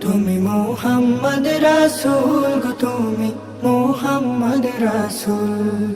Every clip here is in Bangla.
তুমি মোহাম্মদ রাসূল গো, তুমি মোহাম্মদ রাসূল।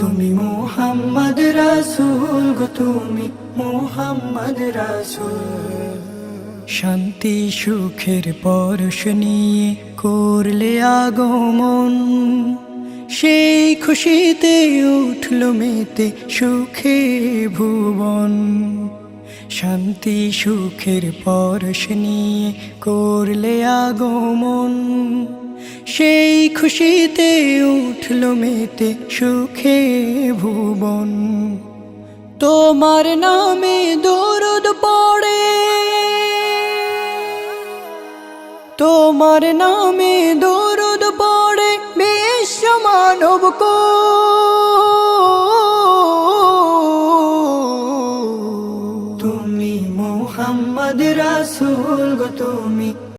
তুমি মোহাম্মদ রাসূল গো, তুমি মোহাম্মদ রাসূল। শান্তি সুখের পরশ নিয়ে করলে আগমন। সেই খুশিতে উঠল মেতে সুখে ভুবন। শান্তি সুখের পরশ নিয়ে করলে আগমন। সেই খুশিতে উঠল মেতে সুখে ভুবন। তোমার নামে দরুদ পড়ে। তোমার নামে দরুদ পড়ে, বিশ্ব মানব কো মোহাম্মদ রাসুল গো তুমি।